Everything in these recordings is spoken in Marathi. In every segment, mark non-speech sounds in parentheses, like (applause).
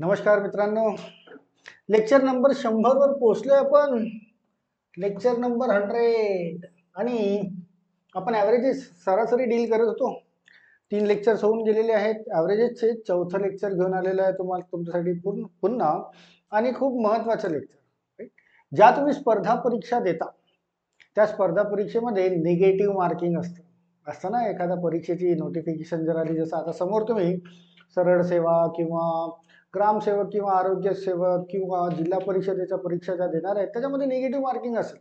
नमस्कार मित्रांनो. लेक्चर नंबर शंभरवर पोचलो आहे आपण. लेक्चर नंबर हंड्रेड आणि आपण ॲव्हरेजेस सरासरी डील करत होतो. तीन लेक्चर्स होऊन गेलेले आहेत. ॲव्हरेजेसचे चौथं लेक्चर घेऊन आलेलं आहे तुम्हाला तुमच्यासाठी पूर्ण पुन्हा. आणि खूप महत्त्वाचं लेक्चर ज्या तुम्ही स्पर्धा परीक्षा देता. त्या स्पर्धा परीक्षेमध्ये निगेटिव्ह मार्किंग असतं. असतं ना एखाद्या परीक्षेची नोटिफिकेशन जर आली जसं आता समोर तुम्ही सरळ सेवा किंवा ग्रामसेवक किंवा आरोग्य सेवक किंवा जिल्हा परिषदेच्या परीक्षा ज्या देणार आहेत त्याच्यामध्ये निगेटिव्ह मार्किंग असेल.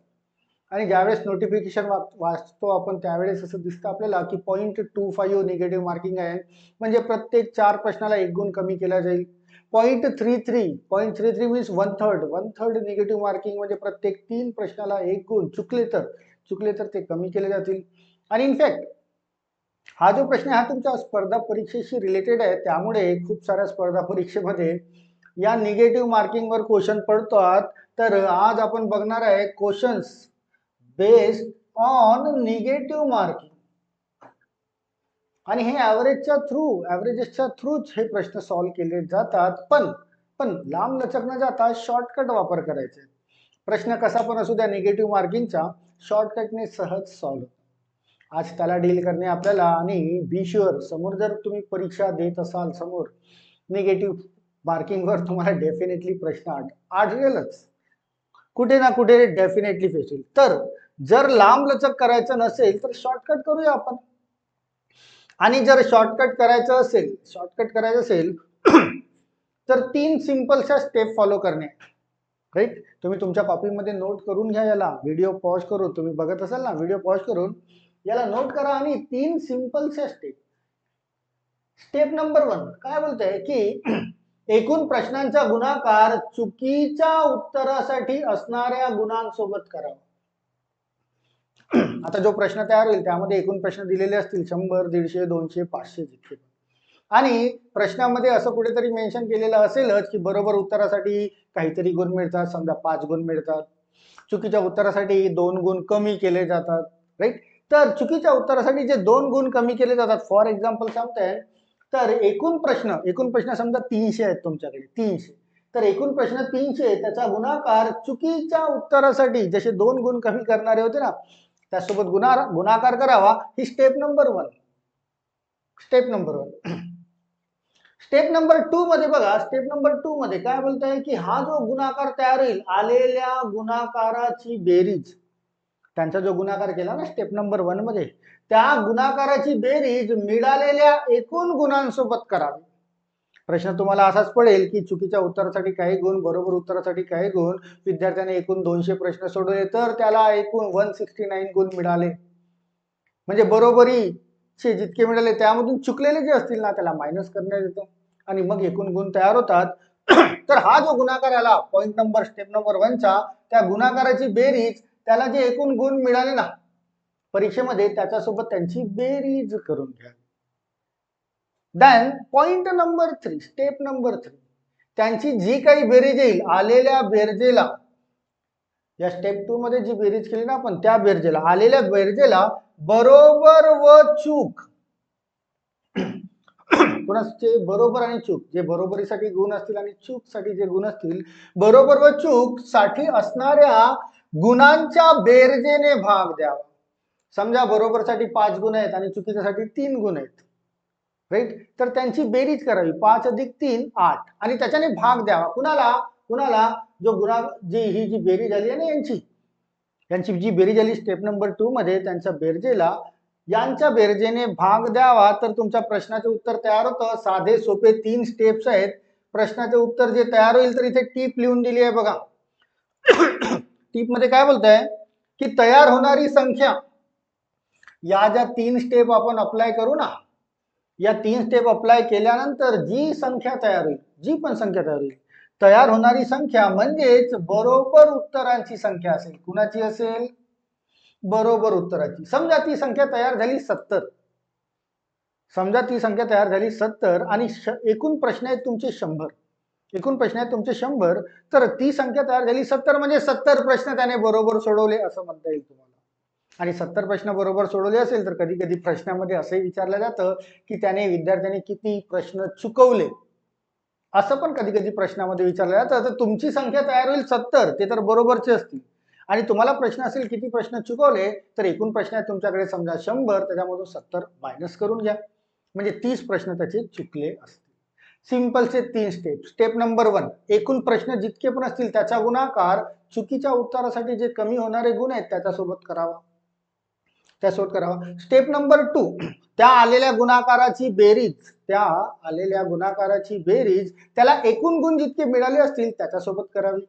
आणि ज्यावेळेस नोटिफिकेशन वा वाचतो आपण त्यावेळेस असं दिसतं आपल्याला की point two five negative marking आहे. म्हणजे प्रत्येक चार प्रश्नाला एक गुण कमी केला जाईल. Point three three point three three means one third one third negative marking म्हणजे प्रत्येक तीन प्रश्नाला एक गुण. चुकले तर चुकले तर ते कमी केले जातील. आणि इनफॅक्ट हा जो प्रश्न हा तुमच्या स्पर्धा परीक्षेशी रिलेटेड आहे. त्यामुळे खूप साऱ्या स्पर्धा परीक्षेमध्ये या निगेटिव्ह मार्किंगवर क्वेश्चन पडतात. तर आज आपण बघणार आहे questions based on negative marking आणि हे ॲव्हरेजच्या थ्रू ॲव्हरेजेसच्या थ्रूच हे प्रश्न सॉल्व्ह केले जातात. पण पण लांब लचक न जाता शॉर्टकट वापर करायचे. प्रश्न कसा पण असू द्या निगेटिव्ह मार्किंगचा शॉर्टकटने सहज सॉल्व्ह आज त्याला डील करणे आपल्याला आणि बी शुअर समोर जर तुम्ही परीक्षा देत असाल समोर निगेटिव्ह मार्किंगवर तुम्हाला डेफिनेटली प्रश्न आठ आढळेलच. कुठे ना कुठे डेफिनेटली फेस तर जर लांब लचक करायचं नसेल तर शॉर्टकट करूया आपण. आणि जर शॉर्टकट करायचं असेल शॉर्टकट करायचं असेल (clears throat) तर तीन सिम्पलच्या स्टेप फॉलो करणे. राईट तुम्ही तुमच्या कॉपीमध्ये नोट करून घ्या याला. व्हिडिओ पॉज करून तुम्ही बघत असाल ना व्हिडिओ पॉज करून याला नोट करा आणि तीन सिम्पलच्या स्टेप स्टेप नंबर वन काय बोलतोय? की (clears throat) एकूण प्रश्नांचा गुणाकार चुकीच्या उत्तरासाठी असणाऱ्या गुणांसोबत करावा. (clears throat) आता जो प्रश्न तयार होईल त्यामध्ये एकूण प्रश्न दिलेले असतील शंभर दीडशे दोनशे पाचशे जितके. आणि प्रश्नामध्ये असं कुठेतरी मेन्शन केलेलं असेलच की बरोबर उत्तरासाठी काहीतरी गुण मिळतात समजा पाच गुण मिळतात. चुकीच्या उत्तरासाठी दोन गुण कमी केले जातात राईट तर चुकीच्या उत्तरासाठी जे दोन गुण कमी केले जातात फॉर एक्झाम्पल सांगताय तर एकूण प्रश्न एकूण प्रश्न समजा तीनशे आहेत तुमच्याकडे तीनशे. तर एकूण प्रश्न तीनशे त्याचा गुणाकार चुकीच्या उत्तरासाठी जसे दोन गुण कमी करणारे होते ना त्यासोबत गुणा गुणाकार करावा ही step number one step number one step number two मध्ये बघा स्टेप नंबर टू मध्ये काय बोलताय की हा जो गुणाकार तयार होईल आलेल्या गुणाकाराची बेरीज त्यांचा जो गुणाकार केला ना स्टेप नंबर वनमध्ये त्या गुणाकाराची बेरीज मिळालेल्या एकूण गुणांसोबत करावी. प्रश्न तुम्हाला असाच पडेल की चुकीच्या उत्तरासाठी काही गुण बरोबर उत्तरासाठी काही गुण विद्यार्थ्याने एकूण दोनशे प्रश्न सोडवले तर त्याला एकूण वन सिक्स्टी नाईन गुण मिळाले. म्हणजे बरोबरीचे जितके मिळाले त्यामधून चुकलेले जे असतील ना त्याला मायनस करण्यात येतं. आणि मग एकूण गुण तयार होतात. तर हा जो गुणाकार आला पॉईंट नंबर स्टेप नंबर वनचा त्या गुणाकाराची बेरीज त्याला जे एकूण गुण मिळाले ना परीक्षेमध्ये त्याच्यासोबत त्यांची बेरीज करून घ्या. Then point number three step number three त्यांची जी काही बेरीज येईल आलेल्या बेरजेला या स्टेप टू मध्ये जी बेरीज केली ना आपण त्या बेरजेला आलेल्या बेरजेला बरोबर व चूक. कुणाचे बरोबर आणि चूक जे बरोबरीसाठी गुण असतील आणि चूकसाठी जे गुण असतील बरोबर व चूकसाठी असणाऱ्या गुणांच्या बेरजेने भाग द्यावा. समजा बरोबरसाठी पाच गुण आहेत आणि चुकीच्यासाठी तीन गुण आहेत. राईट तर त्यांची बेरीज करावी. पाच अधिक तीन आठ. आणि त्याच्याने भाग द्यावा. कुणाला? कुणाला? जो गुणा जी ही जी बेरीज आली आहे ना यांची. यांची जी बेरीज आली स्टेप नंबर टू मध्ये त्यांच्या बेरजेला यांच्या बेरजेने भाग द्यावा. तर तुमच्या प्रश्नाचे उत्तर तयार होतं. साधे सोपे तीन स्टेप्स आहेत. प्रश्नाचे उत्तर जे तयार होईल तर इथे टीप लिहून दिली आहे बघा. टीपमध्ये काय बोलताय? की तयार होणारी संख्या. या ज्या तीन स्टेप आपण अप्लाय करू ना या तीन स्टेप अप्लाय केल्यानंतर जी संख्या तयार होईल जी पण संख्या तयार होईल तयार होणारी संख्या म्हणजेच बरोबर उत्तरांची संख्या असेल. कुणाची असेल? बरोबर उत्तराची. समजा ती संख्या तयार झाली सत्तर. समजा ती संख्या तयार झाली सत्तर आणि श एकूण प्रश्न आहेत तुमचे शंभर. एकूण प्रश्न आहेत तुमचे शंभर. तर ती संख्या तयार झाली. सत्तर म्हणजे सत्तर प्रश्न त्याने बरोबर सोडवले असं म्हणता येईल तुम्हाला. आणि सत्तर प्रश्न बरोबर सोडवले असेल तर कधी कधी प्रश्नामध्ये असंही विचारलं जातं की त्याने विद्यार्थ्यांनी किती प्रश्न चुकवले. असं पण कधी कधी प्रश्नामध्ये विचारलं जातं. तर तुमची संख्या तयार होईल सत्तर. ते तर बरोबरचे असतील. आणि तुम्हाला प्रश्न असेल किती प्रश्न चुकवले तर एकूण प्रश्न आहेत तुमच्याकडे समजा शंभर. त्याच्यामधून सत्तर मायनस करून घ्या. म्हणजे तीस प्रश्न त्याचे चुकले असतील. सिंपलचे तीन स्टेप. स्टेप नंबर वन एकूण प्रश्न जितके पण असतील त्याचा गुणाकार चुकीच्या उत्तरासाठी जे कमी होणारे गुण आहेत त्याच्यासोबत करावा. त्यासोबत करावा. स्टेप नंबर टू त्या आलेल्या गुणाकाराची बेरीज त्या आलेल्या गुणाकाराची बेरीज त्याला एकूण गुण जितके मिळाले असतील त्याच्यासोबत करावी.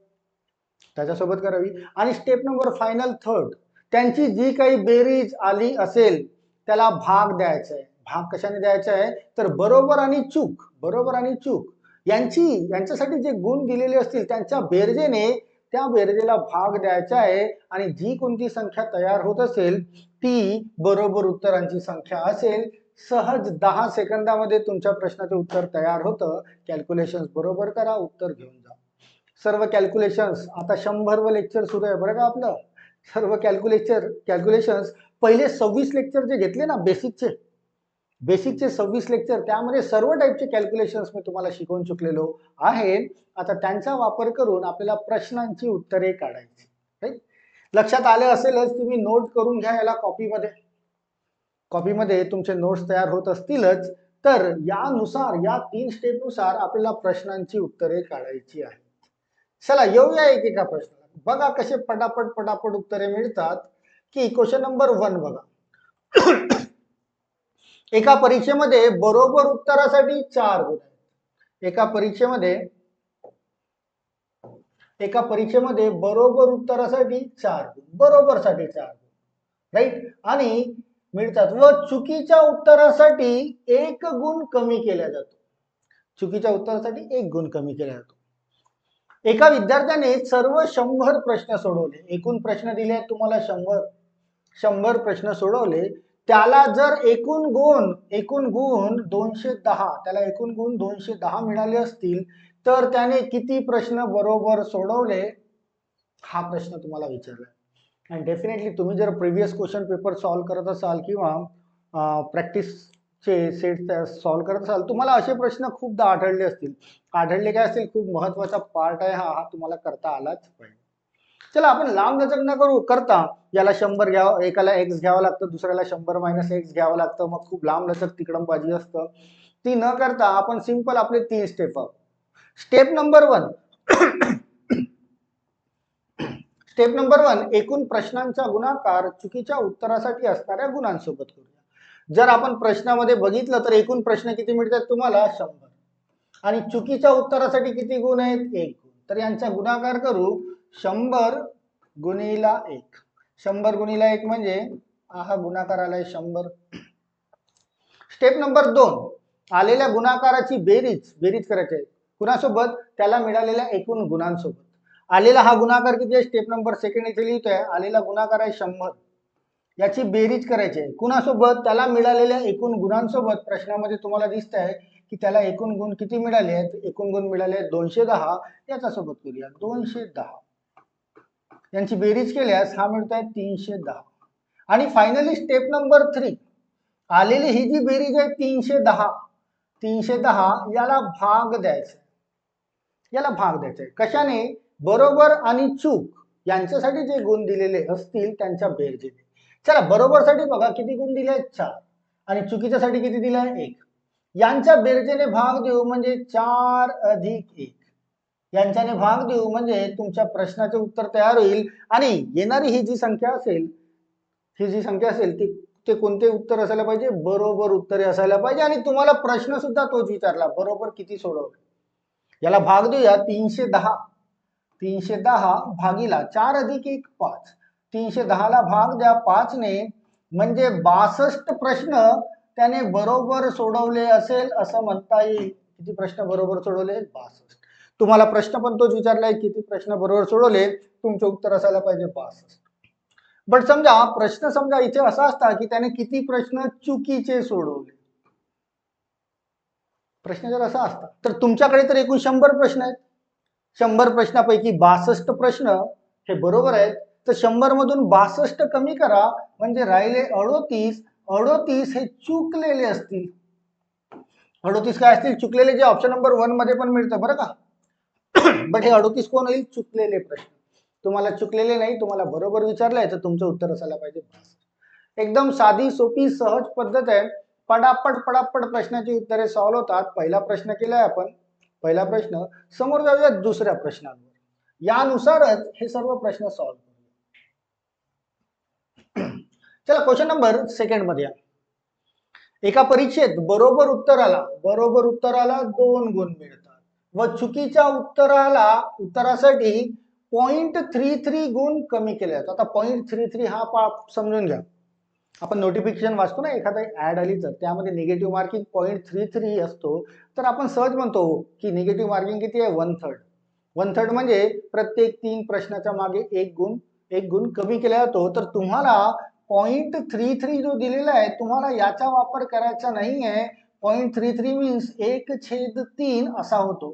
त्याच्यासोबत करावी. आणि स्टेप नंबर फायनल थर्ड त्यांची जी काही बेरीज आली असेल त्याला भाग द्यायचा आहे. भाग कशाने द्यायचा आहे? तर बरोबर आणि चूक. बरोबर आणि चूक. यांची यांच्यासाठी जे गुण दिलेले असतील त्यांच्या बेरजेने त्या बेरजेला भाग द्यायचा आहे आणि जी कोणती संख्या तयार होत असेल ती बरोबर उत्तरांची संख्या असेल. सहज दहा सेकंदामध्ये तुमच्या प्रश्नाचे उत्तर तयार होतं. कॅल्क्युलेशन्स बरोबर करा उत्तर घेऊन जा. सर्व कॅल्क्युलेशन्स आता शंभर व लेक्चर सुरू आहे बरं का आपलं? सर्व कॅल्क्युलेचर कॅल्क्युलेशन्स पहिले सव्वीस लेक्चर जे घेतले ना बेसिकचे बेसिकचे सव्वीस लेक्चर त्यामध्ये सर्व टाईपचे कॅल्क्युलेशन्स मी तुम्हाला शिकवून चुकलेलो आहे आता त्यांचा वापर करून आपल्याला प्रश्नांची उत्तरे काढायची. राईट लक्षात आले असेलच तुम्ही नोट करून घ्या याला कॉपीमध्ये कॉपीमध्ये तुमचे नोट्स तयार होत असतीलच तर यानुसार या तीन स्टेपनुसार आपल्याला प्रश्नांची उत्तरे काढायची आहेत. चला येऊया एकेका प्रश्नाला. बघा कसे पटापट पटापट उत्तरे मिळतात. की क्वेश्चन नंबर वन बघा. एका परीक्षेमध्ये बरोबर उत्तरासाठी चार गुण आहेत. एका परीक्षेमध्ये एका परीक्षेमध्ये बरोबर उत्तरासाठी चार गुण बरोबर साठी चार गुण राईट आणि मिळतात. व चुकीच्या उत्तरासाठी एक गुण कमी केला जातो. चुकीच्या उत्तरासाठी एक गुण कमी केला जातो. एका विद्यार्थ्याने सर्व शंभर प्रश्न सोडवले. एकूण प्रश्न दिले आहेत तुम्हाला शंभर. शंभर प्रश्न सोडवले. त्याला जर एकूण गुण एकूण गुण दोनशे दहा त्याला एकूण गुण दोनशे दहा मिळाले असतील तर त्याने किती प्रश्न बरोबर सोडवले? हा प्रश्न तुम्हाला विचारला. आणि डेफिनेटली तुम्ही जर प्रिव्हियस क्वेश्चन पेपर सॉल्व्ह करत असाल किंवा प्रॅक्टिसचे सेट सॉल्व्ह करत असाल तुम्हाला असे प्रश्न खूपदा आढळले असतील. आढळले काय असतील? खूप महत्त्वाचा पार्ट आहे हा हा तुम्हाला करता आलाच पाहिजे. चला आपण लांब लचक न करू करता. याला शंभर घ्यावं एकाला एक्स घ्यावं लागतं दुसऱ्याला शंभर मायनस एक्स घ्यावं लागतं. मग खूप लांब लचक तिकडं बाजी असतं. ती न करता आपण सिंपल आपले तीन स्टेप आहोत step number one step number one एकूण प्रश्नांचा गुणाकार चुकीच्या उत्तरासाठी असणाऱ्या गुणांसोबत करूया. जर आपण प्रश्नामध्ये बघितलं तर एकूण प्रश्न किती मिळतात तुम्हाला? शंभर. आणि चुकीच्या उत्तरासाठी किती गुण आहेत? एक गुण. तर यांचा गुणाकार करू. शंभर गुणीला एक. शंभर गुणीला एक म्हणजे हा गुणाकार आलाय शंभर. स्टेप नंबर दोन. आलेल्या गुणाकाराची बेरीज बेरीज करायची आहे. कुणासोबत? त्याला मिळालेल्या एकूण गुणांसोबत. आलेला हा गुणाकार किती आहे? स्टेप नंबर सेकंड इथे लिहितोय. आलेला गुणाकार आहे शंभर. याची बेरीज करायची आहे. कुणासोबत? त्याला मिळालेल्या एकूण गुणांसोबत प्रश्नामध्ये तुम्हाला दिसत आहे की त्याला एकूण गुण किती मिळाले आहेत? एकूण गुण मिळाले आहेत दोनशे दहा. याच्यासोबत करूया. दोनशे दहा. यांची बेरीज केल्यास हा मिळतो आहे तीनशे दहा. आणि फायनली स्टेप नंबर थ्री आलेली ही जी बेरीज आहे तीनशे दहा तीनशे दहा याला भाग द्यायचा. याला भाग द्यायचा आहे. कशाने? बरोबर आणि चूक यांच्यासाठी जे गुण दिलेले असतील त्यांच्या बेरजेने. चला बरोबरसाठी बघा किती गुण दिले आहेत. चार. आणि चुकीच्यासाठी किती दिले आहे? एक. यांच्या बेरजेने भाग देऊ म्हणजे चार अधिक एक. यांच्याने भाग देऊ म्हणजे तुमच्या प्रश्नाचे उत्तर तयार होईल. आणि येणारी ही जी संख्या असेल ही जी संख्या असेल ती ते कोणते उत्तर असायला पाहिजे? बरोबर उत्तरे असायला पाहिजे. आणि तुम्हाला प्रश्न सुद्धा तोच विचारला बरोबर किती सोडवले? याला भाग देऊया तीनशे दहा. तीनशे दहा भागीला चार अधिक एक पाच. तीनशे दहाला भाग द्या पाचने. म्हणजे बासष्ट प्रश्न त्याने बरोबर सोडवले असेल असं म्हणता येईल. किती प्रश्न बरोबर सोडवले? बासष्ट. तुम्हाला प्रश्न पण तोच विचारलाय किती प्रश्न बरोबर सोडवले तुमचे उत्तर असायला पाहिजे पासष्ट बट समजा प्रश्न समजा इथे असा असता की त्याने किती प्रश्न चुकीचे सोडवले? प्रश्न जर असा असता तर तुमच्याकडे तर एकूण शंभर प्रश्न आहेत. शंभर प्रश्नापैकी बासष्ट प्रश्न हे बरोबर आहेत. तर शंभर मधून बासष्ट कमी करा म्हणजे राहिले अडोतीस अडोतीस हे चुकलेले असतील. अडोतीस काय असतील? चुकलेले जे ऑप्शन नंबर वनमध्ये पण मिळतं बरं का? बट हे अडोतीस कोण होईल? चुकलेले प्रश्न. तुम्हाला चुकलेले नाही तुम्हाला बरोबर विचारलंय तर तुमचं उत्तर असायला पाहिजे एकदम साधी सोपी सहज पद्धत आहे. पडापड पडापड प्रश्नाची उत्तरे सॉल्व्ह होतात. पहिला प्रश्न केलाय आपण. पहिला प्रश्न समोर जाऊया दुसऱ्या प्रश्नांवर. यानुसारच हे सर्व प्रश्न सॉल्व्ह करूया. चला क्वेश्चन नंबर सेकंडमध्ये या. एका परीक्षेत बरोबर उत्तराला बरोबर उत्तराला दोन गुण मिळतात. व चुकीच्या उत्तराला उत्तरासाठी पॉइंट थ्री थ्री गुण कमी केले जातो आता पॉइंट थ्री थ्री हा पा समजून घ्या. आपण नोटिफिकेशन वाचतो ना एखादा ऍड आली तर त्यामध्ये negative marking point three three असतो. तर आपण सहज म्हणतो की निगेटिव्ह मार्किंग किती आहे? वन थर्ड वन थर्ड म्हणजे प्रत्येक तीन प्रश्नाच्या मागे एक गुण एक गुण कमी केला जातो. तर तुम्हाला पॉईंट थ्री थ्री जो दिलेला आहे तुम्हाला याचा वापर करायचा नाही आहे पॉईंट थ्री थ्री मीन्स एक छेद तीन असा होतो.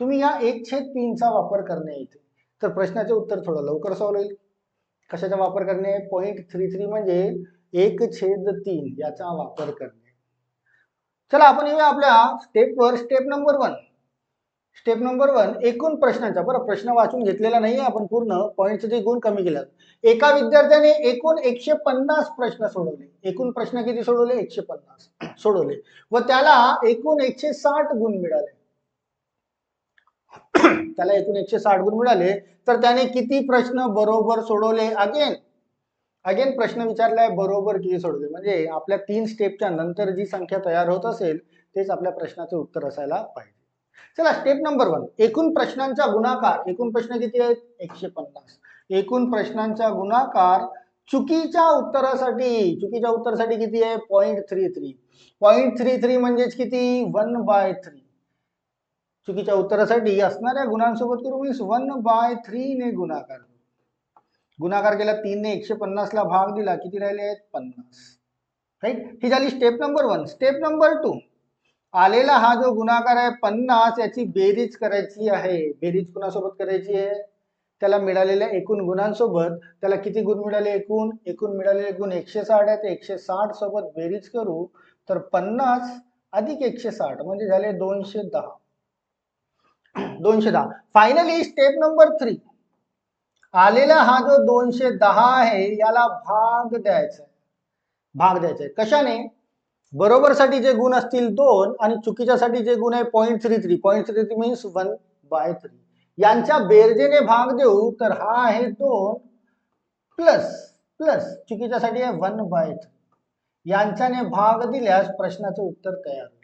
तुम्ही या एक छेद तीनचा वापर करणे येते तर प्रश्नाचे उत्तर थोडं लवकर सॉल्व होईल. कशाचा वापर करणे? पॉईंट थ्री थ्री म्हणजे एक छेद तीन याचा वापर करणे. चला आपण येऊया आपल्या स्टेपवर step number one step number one एकूण प्रश्नांचा. बरं प्रश्न वाचून घेतलेला नाही आपण पूर्ण. पॉईंटचे जे गुण कमी केल्यात. एका विद्यार्थ्याने एकूण एकशे पन्नास प्रश्न सोडवले. एकूण प्रश्न किती सोडवले? एकशे पन्नास सोडवले. व त्याला एकूण एकशे साठ गुण मिळाले. (coughs) त्याला एकूण एकशे साठ गुण मिळाले. तर त्याने किती प्रश्न बरोबर सोडवले? अगेन अगेन प्रश्न विचारलाय बरोबर किती सोडवले? म्हणजे आपल्या तीन स्टेपच्या नंतर जी संख्या तयार होत असेल तेच आपल्या प्रश्नाचे उत्तर असायला पाहिजे. चला स्टेप नंबर वन एकूण प्रश्नांचा गुणाकार एकूण प्रश्न किती आहेत? एकशे पन्नास. एकूण प्रश्नांचा गुणाकार चुकीच्या उत्तरासाठी चुकीच्या उत्तरासाठी किती आहे? Point three three point three three म्हणजेच किती? वन बाय थ्री चुकीच्या उत्तरासाठी असणाऱ्या गुणांसोबत करू मीन्स वन बाय थ्री ने गुणाकार गुणाकार केला तीनने एकशे पन्नास ला भाग दिला. किती राहिले आहेत? पन्नास. राईट ही झाली step number one step number two आलेला हा जो गुणाकार आहे पन्नास याची बेरीज करायची आहे. बेरीज कुणासोबत करायची आहे? त्याला मिळालेल्या एकूण गुणांसोबत त्याला किती गुण मिळाले एकूण? एकूण मिळालेले गुण एकशे साठ आहेत. एकशे साठ सोबत बेरीज करू तर पन्नास अधिक एकशे साठ म्हणजे झाले दोनशे दहा. दोनशे दहा. फायनली स्टेप नंबर थ्री आलेला हा जो दोनशे दहा आहे याला भाग द्यायचा आहे. भाग द्यायचा आहे. कशाने? बरोबरसाठी जे गुण असतील दोन आणि चुकीच्यासाठी जे गुण आहे point three three point three three means one by three यांच्या बेरजेने भाग देऊ तर हा आहे दोन प्लस प्लस चुकीच्यासाठी आहे वन बाय थ्री यांच्याने भाग दिल्यास प्रश्नाचं उत्तर तयार होईल.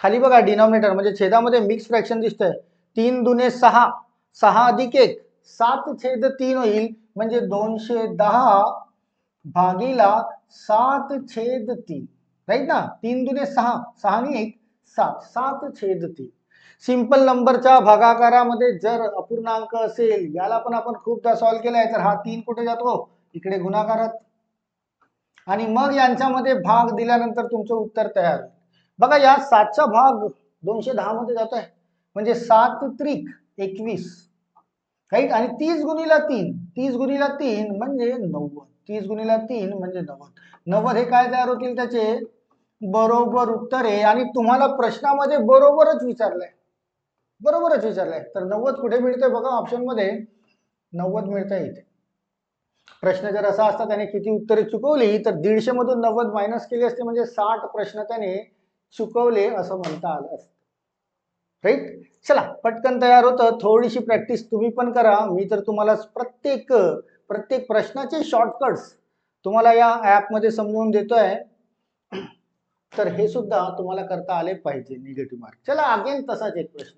खाली बघा डिनॉमिनेटर म्हणजे छेदामध्ये मिक्स फ्रॅक्शन दिसतंय. तीन दुने सहा. सहा अधिक एक. सात छेद तीन होईल. म्हणजे दोनशे दहा भागीला सात छेद तीन. राईट ना? तीन दुने सहा. सहा आणि एक सात. सात छेद तीन. सिंपल नंबरच्या भागाकारामध्ये जर अपूर्णांक असेल याला पण आपण खूपदा सॉल्व्ह केलाय तर हा तीन कुठे जातो? इकडे गुणाकारात. आणि मग यांच्यामध्ये भाग दिल्यानंतर तुमचं उत्तर तयार होईल. बघा या सातचा भाग दोनशे दहा मध्ये जातोय. म्हणजे सात त्रिक एकवीस. राईट आणि तीस गुणीला तीन. तीस गुणीला तीन म्हणजे नव्वद. तीस गुणीला तीन म्हणजे नव्वद. नव्वद हे काय तयार होतील त्याचे? बरोबर उत्तर आहे. आणि तुम्हाला प्रश्नामध्ये बरोबरच विचारलंय. बरोबरच विचारलंय. तर नव्वद कुठे मिळतंय बघा ऑप्शनमध्ये नव्वद मिळतंय इथे. प्रश्न जर असा असता त्याने किती उत्तरे चुकवली तर दीडशे मधून नव्वद मायनस केली असते म्हणजे साठ प्रश्न त्याने चुकवले असं म्हणता आलं असतं. राईट चला पटकन तयार होतं. थोडीशी प्रॅक्टिस तुम्ही पण करा. मी तर तुम्हाला प्रत्येक प्रत्येक प्रश्नाचे शॉर्टकट्स तुम्हाला या ॲपमध्ये समजवून देतोय. तर हे सुद्धा तुम्हाला करता आले पाहिजे निगेटिव्ह मार्क चला अगेन तसाच एक प्रश्न.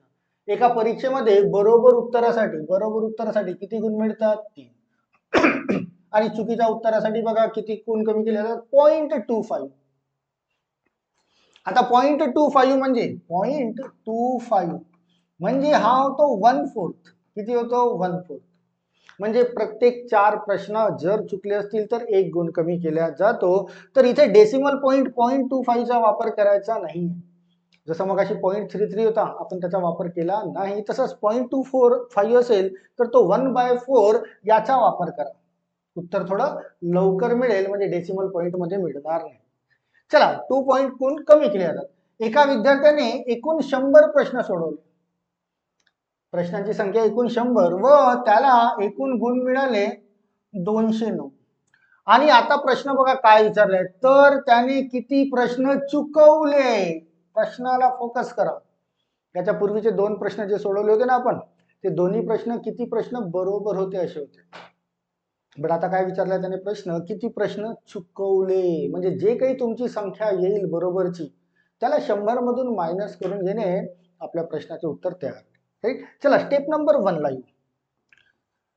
एका परीक्षेमध्ये बरोबर उत्तरासाठी बरोबर उत्तरासाठी किती गुण मिळतात? तीन. (clears throat) आणि चुकीच्या उत्तरासाठी बघा किती गुण कमी केले जातात? पॉईंट टू फाईव्ह आता पॉईंट टू फाईव्ह म्हणजे पॉईंट टू फाईव्ह म्हणजे हा होतो वन फोर्थ किती होतो? वन फोर्थ म्हणजे प्रत्येक चार प्रश्न जर चुकले असतील तर एक गुण कमी केला जातो. तर इथे डेसिमल पॉईंट पॉईंट टू फाईव्हचा वापर करायचा नाही. जसं मग अशी पॉईंट थ्री थ्री होता आपण त्याचा वापर केला नाही. तसंच पॉईंट टू फोर फाईव्ह असेल तर तो वन बाय फोर याचा वापर करा. उत्तर थोडं लवकर मिळेल म्हणजे डेसिमल पॉईंटमध्ये मिळणार नाही. चला टू पॉईंट गुण कमी केले जातात. एका विद्यार्थ्याने एकूण शंभर प्रश्न सोडवले. प्रश्नांची संख्या एकूण शंभर व त्याला एकूण गुण मिळाले दोनशे नऊ. आणि आता प्रश्न बघा काय विचारलाय तर त्याने किती प्रश्न चुकवले? प्रश्नाला फोकस करा. त्याच्या पूर्वीचे दोन प्रश्न जे सोडवले होते ना आपण ते दोन्ही प्रश्न किती प्रश्न बरोबर होते असे होते. बट आता काय विचारलाय त्याने प्रश्न? किती प्रश्न चुकवले? म्हणजे जे काही तुमची संख्या येईल बरोबरची त्याला शंभर मधून मायनस करून घेणे आपल्या प्रश्नाचे उत्तर तयार. राईट? चला स्टेप नंबर वनला येऊ.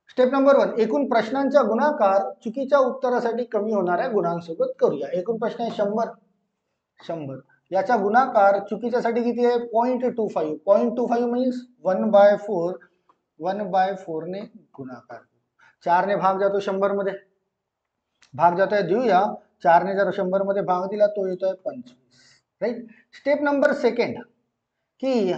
स्टेप नंबर वन एकूण प्रश्नांचा गुणाकार चुकीच्या उत्तरासाठी कमी होणाऱ्या गुणांसोबत करूया. एकूण प्रश्न आहे शंभर. शंभर. याचा गुणाकार चुकीच्यासाठी किती आहे? Point two five point two five means one by four one by फोरने गुणाकार चारने भाग जातो शंभरमध्ये. भाग भाग जातोय देऊया. चारने जर शंभरमध्ये भाग दिला तो येतोय पंचवीस. राईट? स्टेप नंबर सेकंड की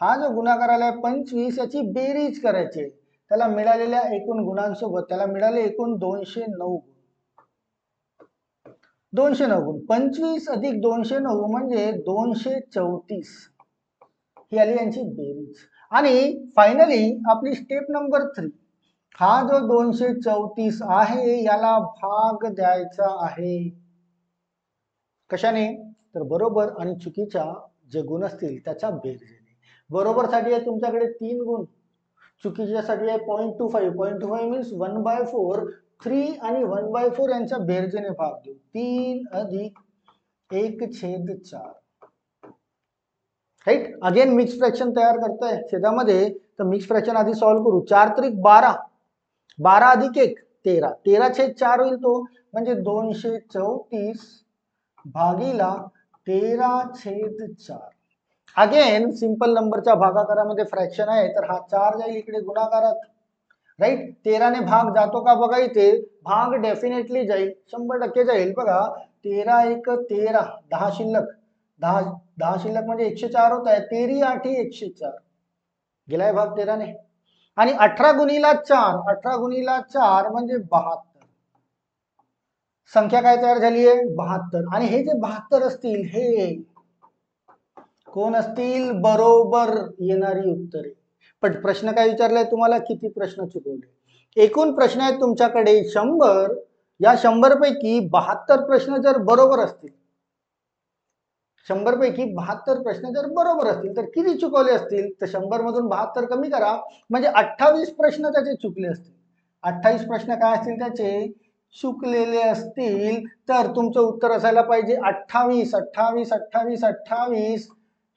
हा जो गुणाकार आलाय पंचवीस याची बेरीज करायची. आहे. त्याला मिळालेल्या एकूण गुणांसोबत त्याला मिळाले एकूण दोनशे नऊ गुण. दोनशे नऊ गुण. पंचवीस अधिक दोनशे नऊ म्हणजे दोनशे चौतीस. ही आली यांची बेरीज. आणि फायनली आपली स्टेप नंबर थ्री हा जो दोनशे चौतीस आहे याला भाग द्यायचा आहे. कशाने? तर बरोबर आणि चुकीच्या जे गुण असतील त्याचा बेरीज. बरोबर साठी आहे तुमच्याकडे तीन गुण. चुकीच्यासाठी आहे point two five point two five means one by four three आणि वन बाय फोर यांच्या बेरजेने भाग देऊ. तीन अधिक एक छेद चार. राईट अगेन मिक्स फ्रॅक्शन तयार करताय. छेदामध्ये तर मिक्स फ्रॅक्शन आधी सॉल्व्ह करू. चार त्रिक बारा. बारा अधिक एक तेरा. तेरा छेद चार होईल तो म्हणजे दोनशे चौतीस भागीला तेरा छेद चार. अगेन सिंपल नंबरच्या भागाकारामध्ये फ्रॅक्शन आहे तर हा चार जाईल इकडे गुणाकारात. राईट तेराने भाग जातो का बघा इथे? भाग डेफिनेटली जाईल शंभर टक्के जाईल. बघा तेरा एक तेरा दहा शिल्लक. दहा दहा शिल्लक म्हणजे एकशे चार होत आहे. तेरी आठी एकशे चार. गेलाय भाग तेराने आणि अठरा गुणीला चार अठरा गुणीला चार म्हणजे बहात्तर. संख्या काय तयार झाली आहे बहात्तर. आणि हे जे बहात्तर असतील हे कोण असतील बरोबर येणारी उत्तरे. पण प्रश्न काय विचारलाय तुम्हाला? किती प्रश्न चुकवले? एकूण प्रश्न आहेत तुमच्याकडे शंभर. या शंभर पैकी बहात्तर प्रश्न जर बरोबर असतील शंभर पैकी बहात्तर प्रश्न जर बरोबर असतील तर किती चुकवले असतील? तर शंभर मधून बहात्तर कमी करा. म्हणजे अठ्ठावीस प्रश्न त्याचे चुकले असतील. अठ्ठावीस प्रश्न काय असतील त्याचे? चुकलेले असतील. तर तुमचं उत्तर असायला पाहिजे अठ्ठावीस अठ्ठावीस अठ्ठावीस अठ्ठावीस.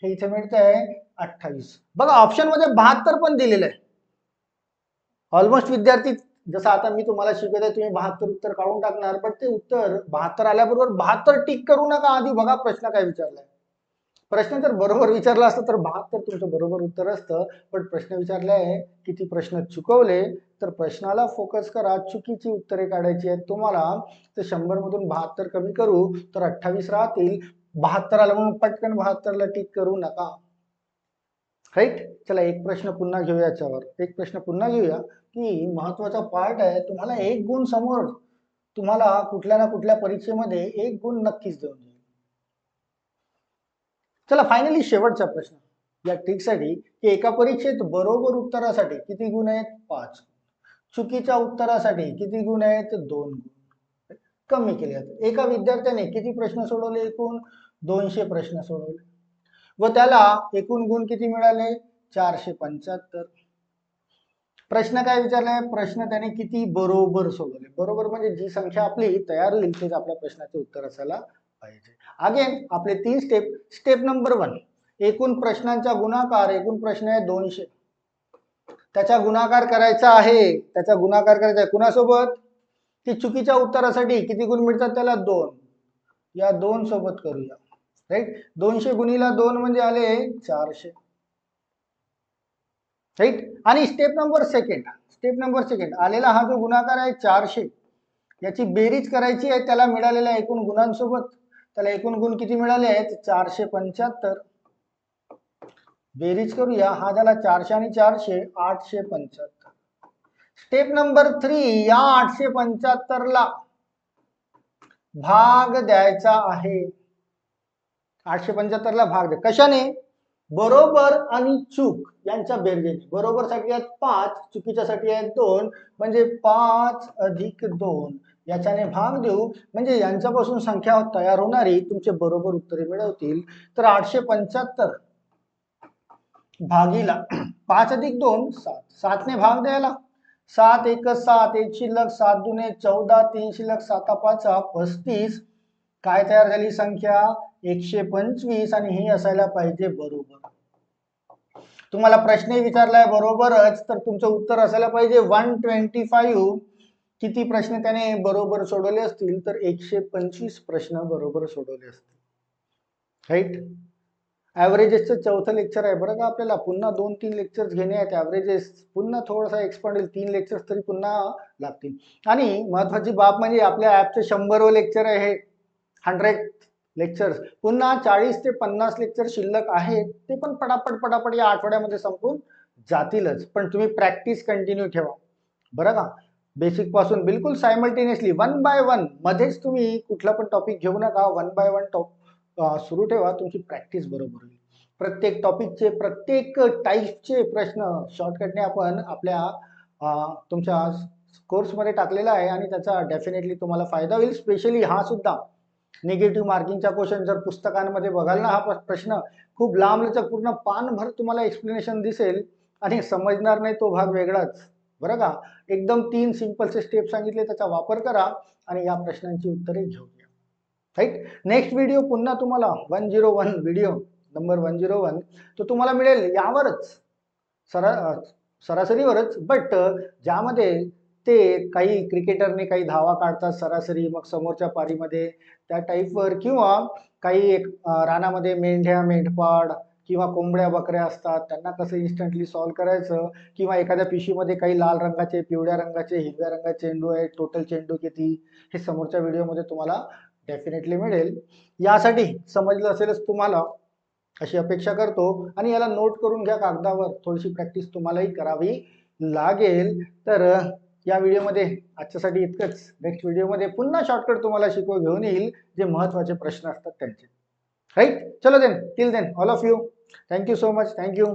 हे इथे मिळत आहे अठ्ठावीस. बघा ऑप्शनमध्ये बहात्तर पण दिलेलं आहे. ऑलमोस्ट विद्यार्थी जसं आता मी तुम्हाला शिकवत आहे तुम्ही बहात्तर उत्तर काढून टाकणार पण ते उत्तर बहात्तर आल्याबरोबर बहात्तर टिक करू नका आधी बघा प्रश्न काय विचारलाय. प्रश्न जर बरोबर विचारला असतं तर बहात्तर तुमचं बरोबर उत्तर असतं. पण प्रश्न विचारलाय किती प्रश्न चुकवले तर प्रश्नाला फोकस करा. चुकीची उत्तरे काढायची आहेत तुम्हाला तर शंभर मधून बहात्तर कमी करू तर अठ्ठावीस राहतील. बहात्तर आला म्हणून पटकन बहात्तरला टिक करू नका. राईट चला एक प्रश्न पुन्हा घेऊया याच्यावर. एक प्रश्न पुन्हा घेऊया की महत्त्वाचा पार्ट आहे तुम्हाला एक गुण समोर तुम्हाला कुठल्या ना कुठल्या परीक्षेमध्ये एक गुण नक्कीच देऊन जाईल. चला फायनली शेवटचा प्रश्न. या ट्रिकसाठी की एका परीक्षेत बरोबर उत्तरासाठी किती गुण आहेत? पाच. चुकीच्या उत्तरासाठी किती गुण आहेत? दोन गुण. कमी केले आहेत एका विद्यार्थ्याने किती प्रश्न सोडवले एकूण? दोनशे प्रश्न सोडवले. व त्याला एकूण गुण किती मिळाले? चारशे पंच्याहत्तर. प्रश्न काय विचारलाय प्रश्न त्याने किती बरोबर सोडवले. बरोबर म्हणजे जी संख्या आपली तयार होईल तेच आपल्या प्रश्नाचे उत्तर असायला पाहिजे. अगेन आपले तीन स्टेप स्टेप नंबर वन एकूण प्रश्नांचा गुणाकार एकूण प्रश्न आहे दोनशे. त्याचा गुणाकार करायचा आहे. त्याचा गुणाकार करायचा आहे कुणासोबत? की चुकीच्या उत्तरासाठी किती गुण मिळतात त्याला दोन. या दोन सोबत करूया. राईट दोनशे गुणीला दोन म्हणजे आले चारशे. राईट आणि step number second step number second आलेला हा जो गुणाकार आहे चारशे. याची बेरीज करायची आहे त्याला मिळालेल्या एकूण गुणांसोबत. त्याला एकूण गुण किती मिळाले आहेत? चारशे पंच्याहत्तर. बेरीज करूया. हा झाला चारशे आणि चारशे आठशे पंच्याहत्तर. स्टेप नंबर थ्री या आठशे पंच्याहत्तर ला भाग द्यायचा आहे. आठशे पंच्याहत्तरला भाग द्या. कशाने? बरोबर आणि चूक यांच्या बेरजेने. बरोबर साठी आहेत पाच चुकीच्या साठी आहेत दोन म्हणजे पाच अधिक दोन. याच्याने भाग देऊ. म्हणजे यांच्यापासून संख्या तयार होणारी तुमचे बरोबर उत्तरे मिळवतील. तर आठशे पंच्याहत्तर भागीला. पाच अधिक दोन सात. सातने भाग द्यायला. सात एक सात एक शिल्लक सात दुने चौदा तीन शिल्लक साता पाचा पस्तीस. काय तयार झाली संख्या? एकशे पंचवीस आणि ही असायला पाहिजे बरोबर. तुम्हाला प्रश्न विचारलाय बरोबरच तर तुमचं उत्तर असायला पाहिजे वन ट्वेंटी फाईव्ह किती प्रश्न त्याने बरोबर सोडवले असतील तर एकशे पंचवीस प्रश्न बरोबर सोडवले असतील. राईट ॲव्हरेजेसचं चौथं लेक्चर आहे. बरं का आपल्याला पुन्हा दोन तीन लेक्चर्स घेणे आहेत. ॲव्हरेजेस पुन्हा थोडासा एक्सपांड होईल. तीन लेक्चर्स तरी पुन्हा लागतील. आणि महत्त्वाची बाब म्हणजे आपल्या ॲपचे शंभरवं लेक्चर आहे. हे हंड्रेड लेक्चर्स पुन्हा चाळीस ते पन्नास लेक्चर शिल्लक आहेत. ते पण पटापट पटापट या आठवड्यामध्ये संपून जातीलच. पण तुम्ही प्रॅक्टिस कंटिन्यू ठेवा. बरं का? बेसिकपासून बिलकुल सायमल्टेनियसली वन बाय वन मध्येच तुम्ही कुठला पण टॉपिक घेऊ नका. वन बाय वन टॉप सुरू ठेवा तुमची प्रॅक्टिस बरोबर होईल. प्रत्येक टॉपिकचे प्रत्येक टाईपचे प्रश्न शॉर्टकटने आपण आपल्या तुमच्या कोर्समध्ये टाकलेला आहे आणि त्याचा डेफिनेटली तुम्हाला फायदा होईल. स्पेशली हा सुद्धा. निगेटिव्ह मार्किंगचा क्वेश्चन जर पुस्तकांमध्ये बघाल ना हा प्रश्न खूप लांबलचक पूर्ण पानभर तुम्हाला एक्सप्लेनेशन दिसेल आणि समजणार नाही तो भाग वेगळाच. बरं का? एकदम तीन सिम्पलचे स्टेप सांगितले त्याचा वापर करा आणि या प्रश्नांची उत्तरे घेऊन घ्या राईट? नेक्स्ट व्हिडिओ पुन्हा तुम्हाला one zero one video number one zero one तो तुम्हाला मिळेल यावरच. सरा सरासरीवरच. बट ज्यामध्ये ते काही क्रिकेटरने काही धावा काढतात सरासरी मग समोरच्या पारीमध्ये त्या टाईपवर किंवा काही एक रानामध्ये मेंढ्या मेंढपाळ किंवा कोंबड्या बकऱ्या असतात त्यांना कसं इन्स्टंटली सॉल्व्ह करायचं? किंवा एखाद्या पिशीमध्ये काही लाल रंगाचे पिवळ्या रंगाचे हिरव्या रंगाचे चेंडू आहेत टोटल चेंडू किती? हे समोरच्या व्हिडिओमध्ये तुम्हाला डेफिनेटली मिळेल. यासाठी समजलं असेलच तुम्हाला अशी अपेक्षा करतो. आणि याला नोट करून घ्या कागदावर. थोडीशी प्रॅक्टिस तुम्हालाही करावी लागेल. तर या व्हिडिओमध्ये आजच्यासाठी इतकंच. नेक्स्ट व्हिडिओमध्ये पुन्हा शॉर्टकट तुम्हाला शिकव घेऊन येईल. जे महत्त्वाचे प्रश्न असतात त्यांचे. राईट चलो then till then all of you thank you so much thank you